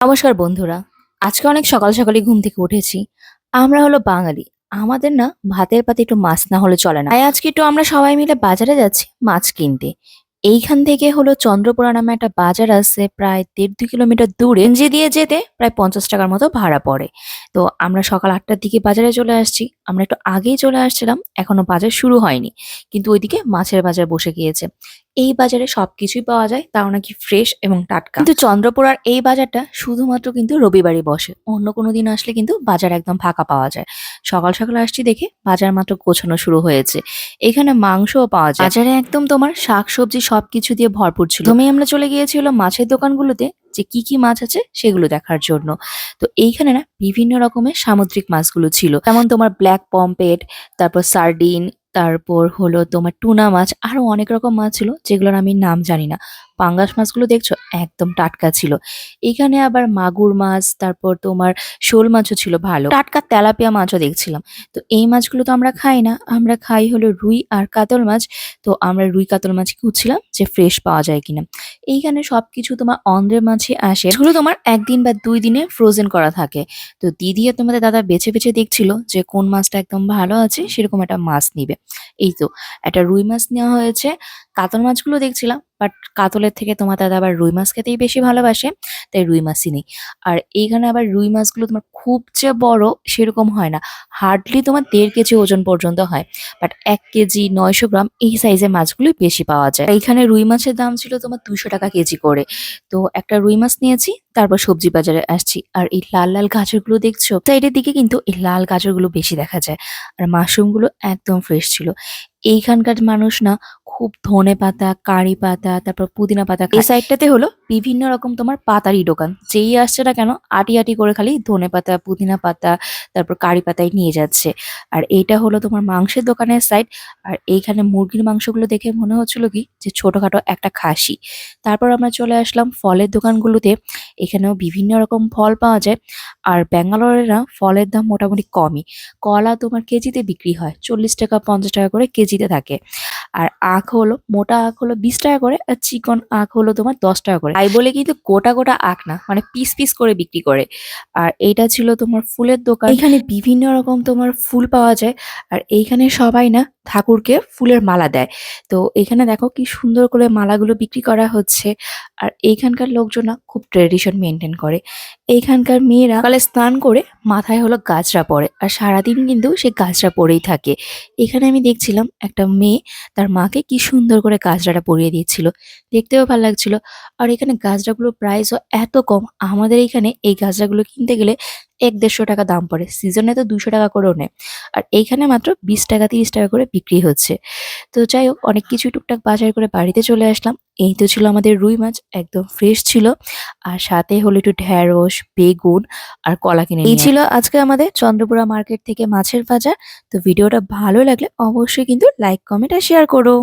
নমস্কার বন্ধুরা, আজকে অনেক সকাল সকালই ঘুম থেকে উঠেছি। আমরা হলো বাঙালি, আমাদের না ভাতের পাতে একটু মাছ না হলে চলে না। তাই আজকে একটু আমরা সবাই মিলে বাজারে যাচ্ছি মাছ কিনতে। এইখান থেকে হলো চন্দ্রপুরা নামে একটা বাজার আছে, প্রায় দেড় দুই কিলোমিটার দূরে। যে দিয়ে যেতে প্রায় পঞ্চাশ টাকার মতো ভাড়া পড়ে। তো আমরা সকাল আটটার দিকে বাজারে চলে আসছি। আমরা একটু আগেই চলে আসছিলাম, এখনও বাজার শুরু হয়নি। কিন্তু ওইদিকে মাছের বাজার বসে গিয়েছে। এই বাজারে সবকিছুই পাওয়া যায় তাও নাকি ফ্রেশ এবং টাটকা। কিন্তু চন্দ্রপুরার এই বাজারটা শুধুমাত্র কিন্তু রবিবারই বসে। অন্য কোনো দিন আসলে কিন্তু বাজার একদম ফাঁকা পাওয়া যায়। সকাল সকাল আসছি দেখে বাজার মাত্র গোছানো শুরু হয়েছে। এখানে মাংসও পাওয়া যায়। বাজারে একদম তোমার শাকসবজি সবকিছু দিয়ে ভরপুর ছিল। তুমি আমরা চলে গিয়েছিল মাছের দোকানগুলোতে যে কি কি মাছ আছে সেগুলো দেখার জন্য। তো এইখানে না বিভিন্ন রকমের সামুদ্রিক মাছগুলো ছিল। যেমন তোমার ব্ল্যাক পম্পেট তারপর সার্ডিন তারপর হলো তোমার টুনা মাছ আরও অনেক রকম মাছ ছিল যেগুলোর আমি নাম জানি না। পাঙ্গাস মাছগুলো দেখছ? একদম টাটকা ছিল। এখানে আবার মাগুর মাছ, তারপর তোমার শোল মাছও ছিল ভালো। টাটকা তেলাপিয়া মাছও দেখছিলাম। তো এই মাছগুলো তো আমরা খাই না। আমরা খাই হলো রুই আর কাতল মাছ। তো আমরা রুই কাতল মাছ খুঁজছিলাম যে ফ্রেশ পাওয়া যায় কিনা। এইখানে সবকিছু তোমার অন্ধ্রের মাছই আসে। এগুলো তোমার একদিন বা দুই দিনে ফ্রোজেন করা থাকে। তো দিদি আর তোমাদের দাদা বেছে বেছে দেখছিল যে কোন মাছটা একদম ভালো আছে, সেরকম একটা মাছ নিবে। এই তো, একটা রুই মাছ নেওয়া হয়েছে। কাতল মাছগুলো দেখছিলাম। বাট কাতলের থেকে তোমার দাদা আবার রুই মাছ খেতেই বেশি ভালোবাসে, তাই রুই মাছই নেই। আর এইখানে আবার রুই মাছগুলো তোমার খুব যে বড় সেরকম হয় না, হার্ডলি তোমার দেড় কেজি ওজন পর্যন্ত হয়, বাট এক কেজি নয়শো গ্রাম এই সাইজের মাছগুলোই বেশি পাওয়া যায়। এইখানে রুই মাছের দাম ছিল তোমার দুশো টাকা কেজি করে। তো একটা রুই মাছ নিয়েছি, তারপর সবজি বাজারে আসছি, আর এই লাল লাল গাজরগুলো দেখছ? সাইডের দিকে কিন্তু এই লাল গাজরগুলো বেশি দেখা যায়, আর মাশরুমগুলো একদম ফ্রেশ ছিল। এইখানকার মানুষ না খুব ধনে পাতা কারি পাতা তারপর পুদিনা পাতা। এই সাইডটাতে হলো? বিভিন্ন রকম তোমার পাতারই দোকান। যেই আসছে না কেন আটি আটি করে খালি ধনে পাতা পুদিনা পাতা তারপর কারি পাতায় নিয়ে যাচ্ছে। আর এইটা হলো তোমার মাংসের দোকানের সাইড আর এইখানে মুরগির মাংসগুলো দেখে মনে হচ্ছিল কি? যে ছোটখাটো একটা খাসি। তারপর আমরা চলে আসলাম ফলের দোকানগুলোতে। এখানেও বিভিন্ন রকম ফল পাওয়া যায়। আর ব্যাঙ্গালোরের না ফলের দাম মোটামুটি কমই। কলা তোমার কেজিতে বিক্রি হয়। চল্লিশ টাকা পঞ্চাশ টাকা করে কেজিতে থাকে। আর আখ হলো, মোটা আখ হলো বিশ টাকা করে আর চিকন আখ হলো তোমার দশ টাকা করে। তাই বলে কিন্তু গোটা গোটা আখ না মানে পিস পিস করে বিক্রি করে। আর এইটা ছিল তোমার ফুলের দোকান। এখানে বিভিন্ন রকম তোমার ফুল পাওয়া যায়। আর এইখানে সবাই না ঠাকুরকে ফুলের মালা দেয়। তো এখানে দেখো কি সুন্দর করে মালাগুলো বিক্রি করা হচ্ছে। আর এইখানকার লোকজন না খুব ট্রেডিশন মেনটেন করে। এইখানকার মেয়েরা কালে স্নান করে মাথায় হলো গাছরা পরে। আর সারাদিন কিন্তু সে গাছরা পরেই থাকে। এখানে আমি দেখছিলাম একটা মেয়ে তার মাকে কি সুন্দর করে গাছড়াটা পরিয়ে দিয়েছিল। দেখতেও ভালো লাগছিল। আর এখানে গাছড়াগুলোর প্রাইসও এত কম। আমাদের এখানে এই গাছড়াগুলো কিনতে গেলে এক দেড়শো টাকা দাম পড়ে। সিজনে তো দুশো টাকা করেও নেয়। আর এইখানে মাত্র বিশ টাকা, তিরিশ টাকা করে বিক্রি হচ্ছে। তো যাই হোক, অনেক কিছু টুকটাক বাজার করে বাড়িতে চলে আসলাম। এই তো ছিল আমাদের রুই মাছ একদম ফ্রেশ ছিল। আর সাথে হলো একটু ঢ্যাঁড়স বেগুন আর কলা কিনে এই ছিল আজকে আমাদের চন্দ্রপুরা মার্কেট থেকে মাছের বাজার। তো ভিডিওটা ভালো লাগলে অবশ্যই কিন্তু লাইক কমেন্ট আর শেয়ার করো।